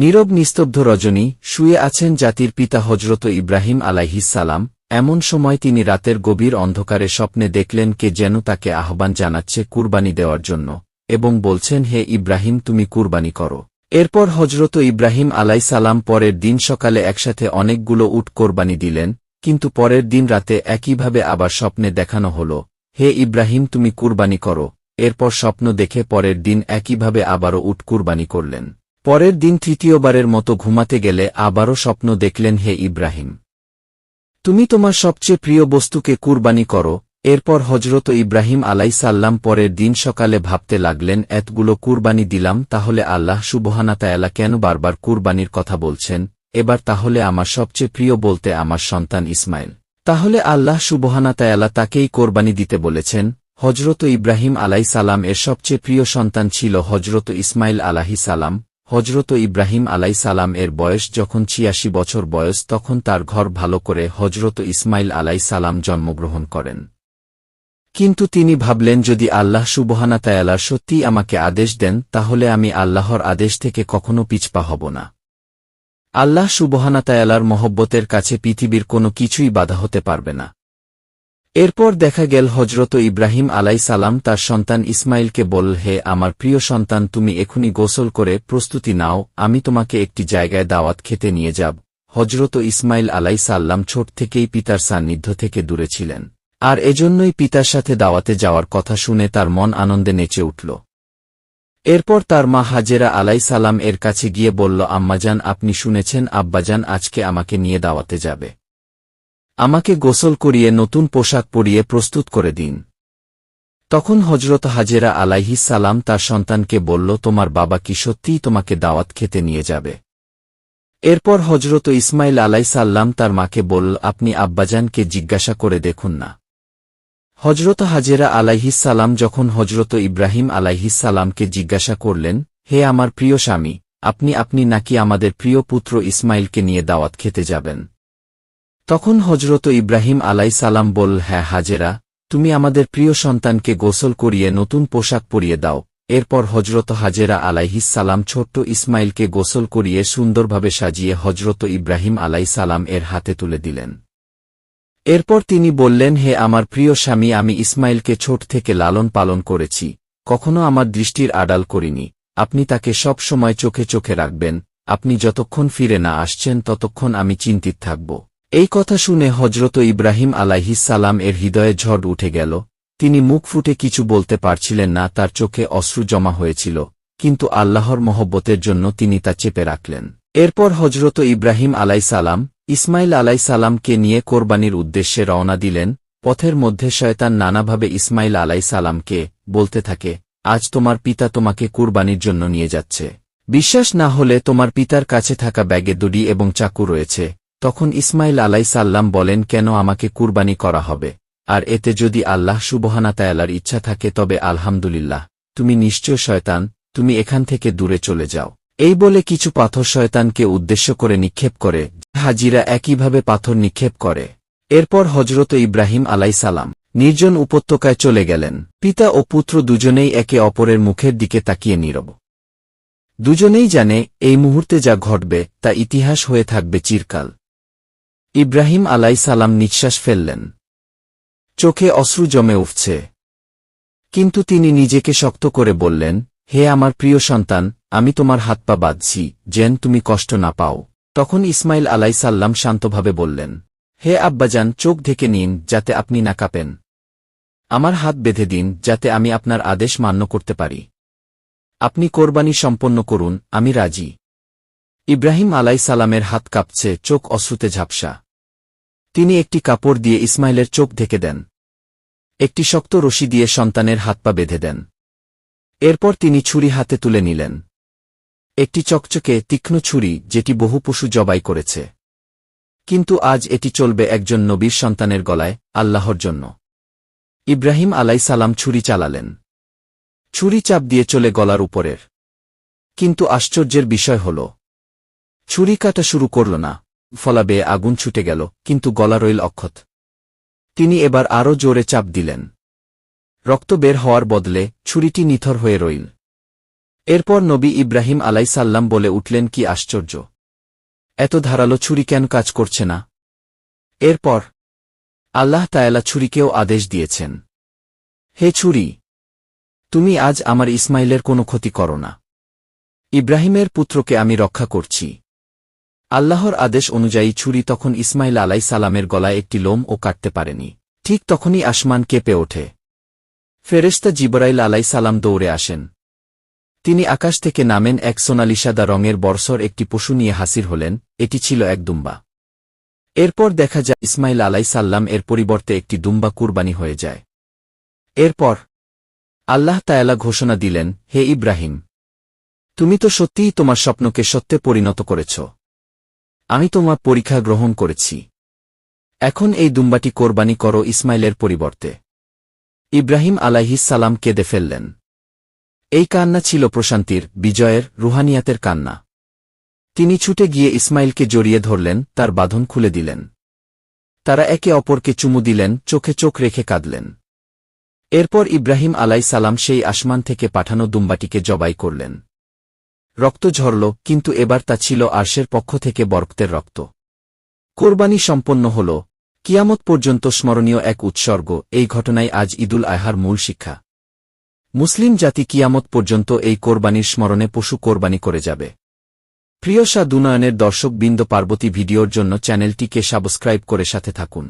নীরব নিস্তব্ধ রজনী শুয়ে আছেন জাতির পিতা হজরত ইব্রাহিম আলাইহিসালাম এমন সময় তিনি রাতের গভীর অন্ধকারে স্বপ্নে দেখলেন কে যেন তাকে আহ্বান জানাচ্ছে কুরবানি দেওয়ার জন্য, এবং বলছেন, হে ইব্রাহিম, তুমি কুরবানি করো। এরপর হজরত ইব্রাহিম আলাইসালাম পরের দিন সকালে একসাথে অনেকগুলো উট কোরবানি দিলেন, কিন্তু পরের দিন রাতে একইভাবে আবার স্বপ্নে দেখানো হল, হে ইব্রাহিম, তুমি কুরবানি করো। এরপর স্বপ্ন দেখে পরের দিন একইভাবে আবারও উট কুরবানি করলেন। পরের দিন তৃতীয়বারের মতো ঘুমাতে গেলে আবারও স্বপ্ন দেখলেন হে ইব্রাহিম। তুমি তোমার সবচেয়ে প্রিয় বস্তুকে কুরবানি করো, এরপর হজরত ইব্রাহিম আলাইসাল্লাম পরের দিন সকালে ভাবতে লাগলেন, এতগুলো কুরবানি দিলাম, তাহলে আল্লাহ সুবহানাতায়ালা কেন বারবার কুরবানির কথা বলছেন? এবার তাহলে আমার সবচেয়ে প্রিয় বলতে আমার সন্তান ইসমাইল। তাহলে আল্লাহ সুবহানাতায়ালা তাকেই কোরবানি দিতে বলেছেন? হজরত ইব্রাহিম আলাই সালাম এর সবচেয়ে প্রিয় সন্তান ছিল হজরত ইসমাইল আলাহি সালাম হজরত ইব্রাহিম আলাই সালাম এর বয়স যখন ছিয়াশি বছর বয়স তখন তার ঘর ভালো করে হজরত ইসমাইল আলাই সালাম জন্মগ্রহণ করেন। কিন্তু তিনি ভাবলেন, যদি আল্লাহ সুবহানাতায়ালা সত্যিই আমাকে আদেশ দেন, তাহলে আমি আল্লাহর আদেশ থেকে কখনো পিছপা হব না। আল্লাহ সুবহানাতায়ালার মহব্বতের কাছে পৃথিবীর কোনো কিছুই বাধা হতে পারবে না। এরপর দেখা গেল হজরত ইব্রাহিম আলাই সালাম তার সন্তান ইসমাইলকে বল হে আমার প্রিয় সন্তান, তুমি এখনই গোসল করে প্রস্তুতি নাও, আমি তোমাকে একটি জায়গায় দাওয়াত খেতে নিয়ে যাব। হজরত ইসমাইল আলাই সাল্লাম ছোট থেকেই পিতার সান্নিধ্য থেকে দূরে ছিলেন। আর এজন্যই পিতার সাথে দাওয়াতে যাওয়ার কথা শুনে তার মন আনন্দে নেচে উঠল। এরপর তার মা হাজেরা আলাই সালাম এর কাছে গিয়ে বলল, আম্মাজান, আপনি শুনেছেন, আব্বাজান আজকে আমাকে নিয়ে দাওয়াতে যাবে। আমাকে গোসল করিয়ে নতুন পোশাক পরিয়ে প্রস্তুত করে দিন। তখন হজরত হাজেরা আলাইহিস সালাম তার সন্তানকে বলল, তোমার বাবা কি সত্যিই তোমাকে দাওয়াত খেতে নিয়ে যাবে? এরপর হজরত ইসমাইল আলাই সাল্লাম তার মাকে বলল, আপনি আব্বাজানকে জিজ্ঞাসা করে দেখুন না। হজরত হাজেরা আলাইহিসাল্লাম যখন হজরত ইব্রাহিম আলাইহিসাল্লামকে জিজ্ঞাসা করলেন, হে আমার প্রিয় স্বামী, আপনি আপনি নাকি আমাদের প্রিয় পুত্র ইসমাইলকে নিয়ে দাওয়াত খেতে যাবেন? তখন হজরত ইব্রাহিম আলাই সালাম বল হ্যাঁ হাজেরা, তুমি আমাদের প্রিয় সন্তানকে গোসল করিয়ে নতুন পোশাক পরিয়ে দাও। এরপর হজরত হাজেরা আলাইহিসালাম ছোট্ট ইসমাইলকে গোসল করিয়ে সুন্দরভাবে সাজিয়ে হজরত ইব্রাহিম আলাই সালাম এর হাতে তুলে দিলেন। এরপর তিনি বললেন, হে আমার প্রিয় স্বামী, আমি ইসমাইলকে ছোট থেকে লালন পালন করেছি, কখনো আমার দৃষ্টির আড়াল করিনি। আপনি তাকে সব সময় চোখে চোখে রাখবেন, আপনি যতক্ষণ ফিরে না আসছেন ততক্ষণ আমি চিন্তিত থাকব। এই কথা শুনে হজরত ইব্রাহিম আলাইহিসালাম এর হৃদয়ে ঝড় উঠে গেল। তিনি মুখ ফুটে কিছু বলতে পারছিলেন না, তার চোখে অশ্রু জমা হয়েছিল, কিন্তু আল্লাহর মহব্বতের জন্য তিনি তা চেপে রাখলেন। এরপর হজরত ইব্রাহিম আলাইসালাম ইসমাইল সালামকে নিয়ে কোরবানির উদ্দেশ্যে রওনা দিলেন। পথের মধ্যে শয়তান নানাভাবে ইসমাইল সালামকে বলতে থাকে, আজ তোমার পিতা তোমাকে কুরবানির জন্য নিয়ে যাচ্ছে। বিশ্বাস না হলে তোমার পিতার কাছে থাকা ব্যাগে দুডি এবং চাকু রয়েছে। তখন ইসমাইল আলাই সাল্লাম বলেন, কেন আমাকে কুরবানি করা হবে? আর এতে যদি আল্লাহ সুবহানাতায়ালার ইচ্ছা থাকে, তবে আলহামদুলিল্লাহ। তুমি নিশ্চয় শয়তান, তুমি এখান থেকে দূরে চলে যাও। এই বলে কিছু পাথর শয়তানকে উদ্দেশ্য করে নিক্ষেপ করে, হাজিরা একইভাবে পাথর নিক্ষেপ করে। এরপর হজরত ইব্রাহিম আলাই সালাম নির্জন উপত্যকায় চলে গেলেন। পিতা ও পুত্র দুজনেই একে অপরের মুখের দিকে তাকিয়ে নীরব। দুজনেই জানে, এই মুহূর্তে যা ঘটবে, তা ইতিহাস হয়ে থাকবে চিরকাল। ইব্রাহিম আলাই সালাম নিঃশ্বাস ফেললেন। চোখে অশ্রু জমে উঠছে। কিন্তু তিনি নিজেকে শক্ত করে বললেন, হে আমার প্রিয় সন্তান, আমি তোমার হাত পা বাঁধছি, যেন তুমি কষ্ট না পাও। তখন ইসমাইল আলাইসাল্লাম শান্তভাবে বললেন, হে আব্বাজান, চোখ ঢেকে নিন, যাতে আপনি না কাঁপেন। আমার হাত বেঁধে দিন, যাতে আমি আপনার আদেশ মান্য করতে পারি। আপনি কোরবানি সম্পন্ন করুন, আমি রাজি। ইব্রাহিম আলাই সালামের হাত কাঁপছে, চোখ অশ্রুতে ঝাপসা। তিনি একটি কাপড় দিয়ে ইসমাইলের চোখ ঢেকে দেন। একটি শক্ত রশি দিয়ে সন্তানের হাত পা বেঁধে দেন। এরপর তিনি ছুরি হাতে তুলে নিলেন। একটি চকচকে, তীক্ষ্ণ ছুরি, যেটি বহু পশু জবাই করেছে। কিন্তু আজ এটি চলবে একজন নবীর সন্তানের গলায়, আল্লাহর জন্য। ইব্রাহিম আলাই সালাম ছুরি চালালেন। ছুরি চাপ দিয়ে চলে গলার উপরের। কিন্তু আশ্চর্যের বিষয় হল, ছুরি কাটা শুরু করল না। ফলা বেয়ে আগুন ছুটে গেল, কিন্তু গলা রইল অক্ষত। তিনি এবার আরও জোরে চাপ দিলেন। রক্ত বের হওয়ার বদলে ছুরিটি নিথর হয়ে রইল। এরপর নবী ইব্রাহিম আলাইসাল্লাম বলে উঠলেন, কি আশ্চর্য! এত ধারালো ছুরি কেন কাজ করছে না? এরপর, আল্লাহ তায়ালা ছুরিকেও আদেশ দিয়েছেন। হে ছুরি, তুমি আজ আমার ইসমাইলের কোনো ক্ষতি করো না। ইব্রাহিমের পুত্রকে আমি রক্ষা করছি। আল্লাহর আদেশ অনুযায়ী ছুরি তখন ইসমাইল আলাই সালামের গলায় একটি লোম ও কাটতে পারেনি। ঠিক তখনই আসমান কেঁপে ওঠে। ফেরেশতা জিবরাইল আলাই সালাম দৌড়ে আসেন। তিনি আকাশ থেকে নামেন, এক সোনালি সাদা রঙের বর্ষর একটি পশু নিয়ে হাসির হলেন, এটি ছিল এক দুম্বা। এরপর দেখা যায় ইসমাইল আলাই সাল্লাম এর পরিবর্তে একটি দুম্বা কুরবানি হয়ে যায়। এরপর আল্লাহ তায়ালা ঘোষণা দিলেন, হে ইব্রাহিম, তুমি তো সত্যিই তোমার স্বপ্নকে সত্যে পরিণত করেছ। আমি তোমার পরীক্ষা গ্রহণ করেছি। এখন এই দুম্বাটি কোরবানি করো ইসমাইলের পরিবর্তে। ইব্রাহিম সালাম কেঁদে ফেললেন। এই কান্না ছিল প্রশান্তির, বিজয়ের, রুহানিয়াতের কান্না। তিনি ছুটে গিয়ে ইসমাইলকে জড়িয়ে ধরলেন, তার বাঁধন খুলে দিলেন। তারা একে অপরকে চুমু দিলেন, চোখে চোখ রেখে কাঁদলেন। এরপর ইব্রাহিম আলাই সালাম সেই আসমান থেকে পাঠানো দুম্বাটিকে জবাই করলেন। রক্ত ঝরল, কিন্তু এবার তা ছিল আর্শের পক্ষ থেকে বরক্তের রক্ত। কোরবানি সম্পন্ন হল। কিয়ামত পর্যন্ত স্মরণীয় এক উৎসর্গ, এই ঘটনায় আজ ঈদুল আহার মূল শিক্ষা। মুসলিম জাতি কিয়ামত পর্যন্ত এই কোরবানির স্মরণে পশু কোরবানি করে যাবে। প্রিয় শাহ দুনয়নের দর্শক বিন্দ পার্বতী ভিডিওর জন্য চ্যানেলটিকে সাবস্ক্রাইব করে সাথে থাকুন।